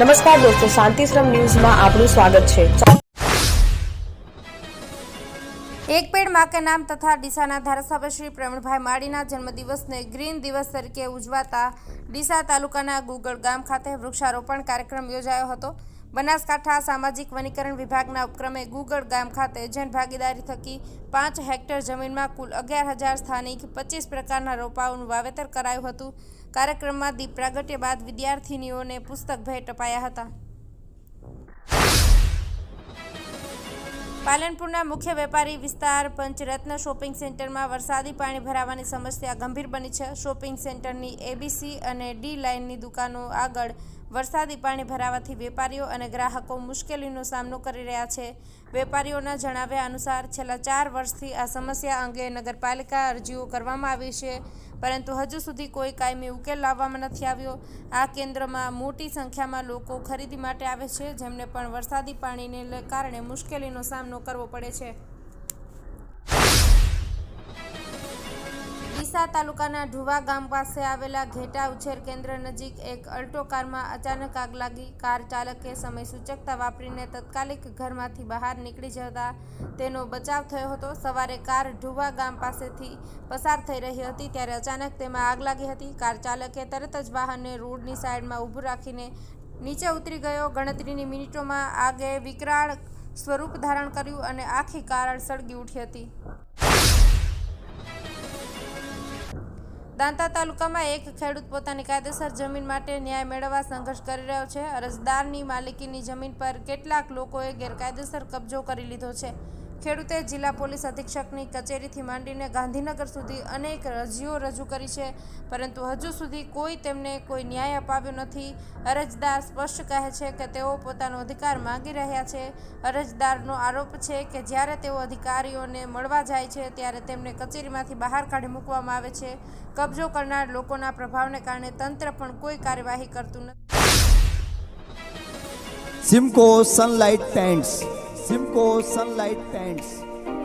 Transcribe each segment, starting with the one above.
નમસ્કાર દોસ્તો શાંતિશ્રમ ન્યૂઝમાં આપનું સ્વાગત છે. એક પેડમાં નામ તથા ડીસાના ધારાસભ્ય શ્રી પ્રવીણભાઈ માળીના જન્મદિવસને ગ્રીન દિવસ તરીકે ઉજવાતા ડીસા તાલુકાના ગુગળ ગામ ખાતે વૃક્ષારોપણ કાર્યક્રમ યોજાયો હતો. બનાસકાંઠા સામાજિક વનીકરણ વિભાગના ઉપક્રમે ગુગળ ગામ ખાતે જન ભાગીદારી થકી પાંચ હેક્ટર જમીનમાં કુલ અગિયાર હજાર સ્થાનિક પચીસ પ્રકારના રોપાઓનું વાવેતર કરાયું હતું. કાર્યક્રમમાં દીપ પ્રાગટ્ય બાદ વિદ્યાર્થીનીઓને પુસ્તક ભેટ અપાયા હતા. પાલનપુરના મુખ્ય વેપારી વિસ્તાર પંચરત્ન શોપિંગ સેન્ટરમાં વરસાદી પાણી ભરાવાની સમસ્યા ગંભીર બની છે. શોપિંગ સેન્ટરની એબીસી અને ડી લાઇનની દુકાનો આગળ વરસાદી પાણી ભરાવાથી વેપારીઓ અને ગ્રાહકો મુશ્કેલીનો સામનો કરી રહ્યા છે. વેપારીઓના જણાવ્યા અનુસાર, છેલ્લા ચાર વર્ષથી આ સમસ્યા અંગે નગરપાલિકા અરજીઓ કરવામાં આવી છે, પરંતુ હજુ સુધી કોઈ કાયમી ઉકેલ લાવવામાં નથી આવ્યો. આ કેન્દ્રમાં મોટી સંખ્યામાં લોકો ખરીદી માટે આવે છે, જેમને પણ વરસાદી પાણીને કારણે મુશ્કેલીનો સામનો કરવો પડે છે. ડીસા તાલુકાના ઢુવા ગામ પાસે આવેલા ઘેટા ઉછેર કેન્દ્ર નજીક એક અલ્ટો કારમાં અચાનક આગ લાગી. કાર ચાલકે સમય સૂચકતા વાપરીને તત્કાલિક ઘરમાંથી બહાર નીકળી જતા તેનો બચાવ થયો હતો. સવારે કાર ઢુવા ગામ પાસેથી પસાર થઈ રહી હતી ત્યારે અચાનક તેમાં આગ લાગી હતી. કાર ચાલકે તરત જ વાહનને રોડની સાઈડમાં ઊભું રાખીને નીચે ઉતરી ગયો. ગણતરીની મિનિટોમાં આગે વિકરાળ સ્વરૂપ ધારણ કર્યું અને આખી કાર સળગી ઉઠી હતી. દાંતા તાલુકામાં એક ખેડૂત પોતાની કાયદેસર જમીન માટે ન્યાય મેળવવા સંઘર્ષ કરી રહ્યો છે. અરજદારની માલિકીની જમીન પર કેટલાક લોકોએ ગેરકાયદેસર કબજો કરી લીધો છે. ખેડૂતે જિલ્લા પોલીસ અધિક્ષકની કચેરીથી માંડીને ગાંધીનગર સુધી અનેક અરજીઓ રજૂ કરી છે. પરંતુ હજુ સુધી કોઈ તેમને કોઈ ન્યાય અપાવ્યો નથી. અરજદાર સ્પષ્ટ કહે છે કે તેઓ પોતાનો અધિકાર માંગી રહ્યા છે. અરજદારનો આરોપ છે કે જ્યારે તેઓ અધિકારીઓને મળવા જાય છે, ત્યારે તેમને કચેરીમાંથી બહાર કાઢી મૂકવામાં આવે છે. કબજો કરનાર લોકોના પ્રભાવને કારણે તંત્ર પણ કોઈ કાર્યવાહી કરતું નથી. Simco Sunlight Paints Simco Sunlight Paints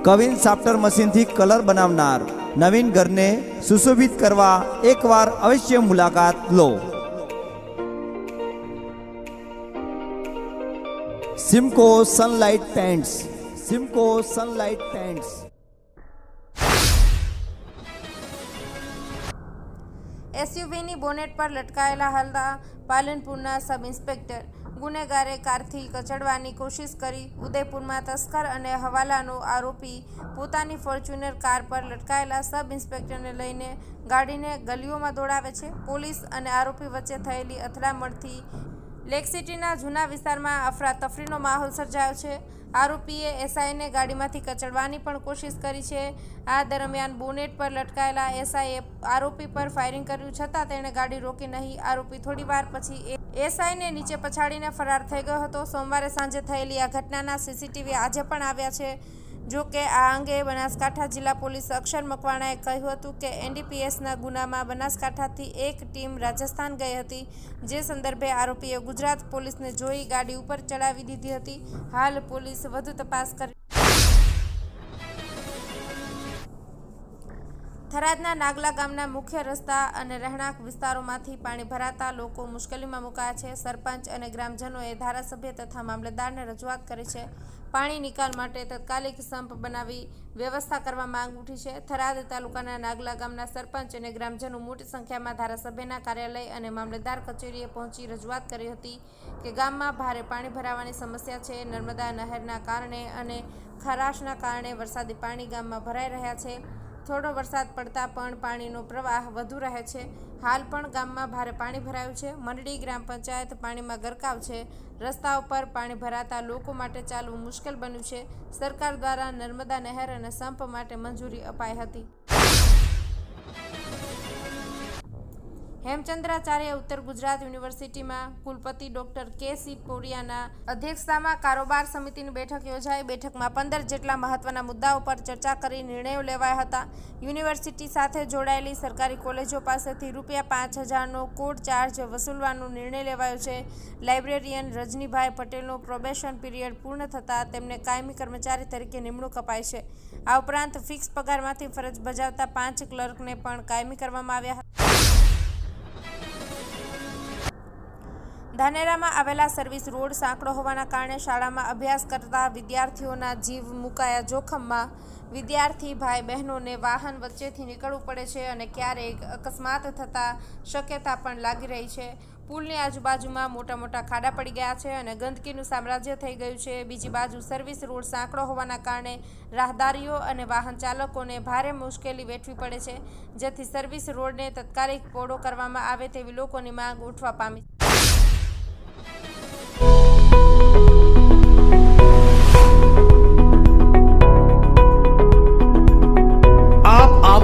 queen સાફ્ટર મશીનથી કલર બનાવનાર નવીન ઘરને સુશોભિત કરવા એકવાર અવશ્ય મુલાકાત લો. Simco Sunlight Paints Simco Sunlight Paints એસયુવીની bonnet પર લટકાયેલા હતા પાલનપુરના સબ ઇન્સ્પેક્ટર ગુનેગારે કારથી કચડવાની કોશિશ કરી ઉદયપુરમાં તસ્કર અને હવાલાનો આરોપી પોતાની ફોર્ચ્યુનર કાર પર લટકાયેલા સબ ઇન્સ્પેક્ટરને લઈને ગાડીને ગલીઓમાં દોડાવે છે. પોલીસ અને આરોપી વચ્ચે થયેલી અથડામણથી લેક સિટીના જૂના વિસ્તારમાં અફરાતફરીનો માહોલ સર્જાયો છે. આરોપીએ એસઆઈને ગાડીમાંથી કચડવાની પણ કોશિશ કરી છે. આ દરમિયાન બોનેટ પર લટકાયેલા એસઆઈએ આરોપી પર ફાયરિંગ કર્યું, છતાં તેણે ગાડી રોકી નહીં. આરોપી થોડી વાર પછી એસઆઈને નીચે પછાડીને ફરાર થઈ ગયો હતો. સોમવારે સાંજે થયેલી આ ઘટનાના સીસીટીવી આજે પણ આવ્યા છે. જો કે આ અંગે બનાસકાંઠા જિલ્લા પોલીસ અક્ષર મકવાણાએ કહ્યું હતું કે એનડીપીએસના ગુનામાં બનાસકાંઠાથી એક ટીમ રાજસ્થાન ગઈ હતી. જે સંદર્ભે આરોપીએ ગુજરાત પોલીસને જોઈ ગાડી ઉપર ચડાવી દીધી હતી. હાલ પોલીસ વધુ તપાસ કરી થરાદના નાગલા ગામના મુખ્ય રસ્તા અને રહેણાંક વિસ્તારોમાંથી પાણી ભરાતા લોકો મુશ્કેલીમાં મુકાયા છે. સરપંચ અને ગ્રામજનોએ ધારાસભ્ય તથા મામલતદારને રજૂઆત કરી છે. પાણી નિકાલ માટે તાત્કાલિક સંપ બનાવી વ્યવસ્થા કરવા માંગ ઉઠી છે. થરાદ તાલુકાના નાગલા ગામના સરપંચ અને ગ્રામજનો મોટી સંખ્યામાં ધારાસભ્યના કાર્યાલય અને મામલતદાર કચેરીએ પહોંચી રજૂઆત કરી હતી કે ગામમાં ભારે પાણી ભરાવાની સમસ્યા છે. નર્મદા નહેરના કારણે અને ખરાશના કારણે વરસાદી પાણી ગામમાં ભરાઈ રહ્યા છે. થોડો વરસાદ પડતા પણ પાણીનો પ્રવાહ વધુ રહે છે. હાલ પણ ગામમાં ભારે પાણી ભરાયું છે. મંડળી ગ્રામ પંચાયત પાણીમાં ગરકાવ છે. રસ્તા ઉપર પાણી ભરાતા લોકો માટે ચાલવું મુશ્કેલ બન્યું છે. સરકાર દ્વારા નર્મદા નહેર અને સંપ માટે મંજૂરી અપાઈ હતી. હેમચંદ્રાચાર્ય ઉત્તર ગુજરાત યુનિવર્સિટીમાં કુલપતિ ડોક્ટર કે સી પોરિયાના અધ્યક્ષતામાં કારોબાર સમિતિની બેઠક યોજાઈ. બેઠકમાં પંદર જેટલા મહત્વના મુદ્દાઓ પર ચર્ચા કરી નિર્ણયો લેવાયા હતા. યુનિવર્સિટી સાથે જોડાયેલી સરકારી કોલેજો પાસેથી રૂપિયા પાંચ હજારનો કોડ ચાર્જ વસૂલવાનો નિર્ણય લેવાયો છે. લાઇબ્રેરિયન રજનીભાઈ પટેલનો પ્રોબેશન પીરિયડ પૂર્ણ થતાં તેમને કાયમી કર્મચારી તરીકે નિમણૂક અપાઈ છે. આ ઉપરાંત ફિક્સ પગારમાંથી ફરજ બજાવતા પાંચ ક્લર્કને પણ કાયમી કરવામાં આવ્યા હતા. ધાનેરામાં આવેલા સર્વિસ રોડ સાંકડો હોવાના કારણે શાળામાં અભ્યાસ કરતા વિદ્યાર્થીઓના જીવ મુકાયા જોખમમાં. વિદ્યાર્થી ભાઈ બહેનોને વાહન વચ્ચેથી નીકળવું પડે છે અને ક્યારેક અકસ્માત થતા શક્યતા પણ લાગી રહી છે. પુલની આજુબાજુમાં મોટા મોટા ખાડા પડી ગયા છે અને ગંદકીનું સામ્રાજ્ય થઈ ગયું છે. બીજી બાજુ સર્વિસ રોડ સાંકડો હોવાના કારણે રાહદારીઓ અને વાહન ચાલકોને ભારે મુશ્કેલી વેઠવી પડે છે, જેથી સર્વિસ રોડને તત્કાલિક પહોળો કરવામાં આવે તેવી લોકોની માંગ ઉઠવા પામી છે.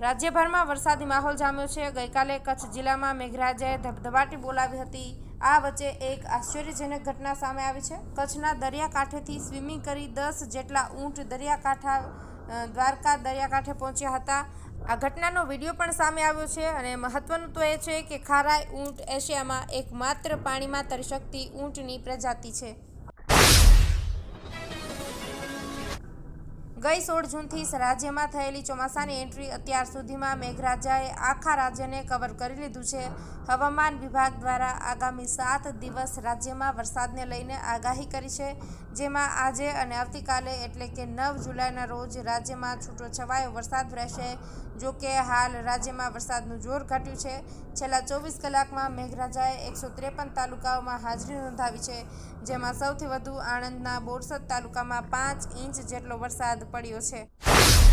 રાજ્યભરમાં વરસાદી માહોલ જામ્યો છે. ગઈકાલે કચ્છ જિલ્લામાં મેઘરાજાએ ધબધબાટી બોલાવી હતી. આ વચ્ચે એક આશ્ચર્યજનક ઘટના સામે આવી છે. કચ્છના દરિયાકાંઠેથી સ્વિમિંગ કરી દસ જેટલા ઊંટ દરિયાકાંઠા દ્વારકા દરિયાકાંઠે પહોંચ્યા હતા. આ ઘટનાનો વીડિયો પણ સામે આવ્યો છે અને મહત્વનું તો એ છે કે ખારાઈ ઊંટ એશિયામાં એકમાત્ર પાણીમાં તરી શકતી ઊંટની પ્રજાતિ છે. ગઈ સોળ જૂનથી રાજ્યમાં થયેલી ચોમાસાની એન્ટ્રી અત્યાર સુધીમાં મેઘરાજાએ આખા રાજ્યને કવર કરી લીધું છે. હવામાન વિભાગ દ્વારા આગામી સાત દિવસ રાજ્યમાં વરસાદને લઈને આગાહી કરી છે, જેમાં આજે અને આવતીકાલે એટલે કે નવ જુલાઈના રોજ રાજ્યમાં છૂટો છવાયો વરસાદ રહેશે. જો કે હાલ રાજ્યમાં વરસાદનું જોર ઘટ્યું છે. છેલ્લા ચોવીસ કલાકમાં મેઘરાજાએ એકસો ત્રેપન તાલુકાઓમાં હાજરી નોંધાવી છે, જેમાં સૌથી વધુ આણંદના બોરસદ તાલુકામાં પાંચ ઇંચ જેટલો વરસાદ પડ્યો છે.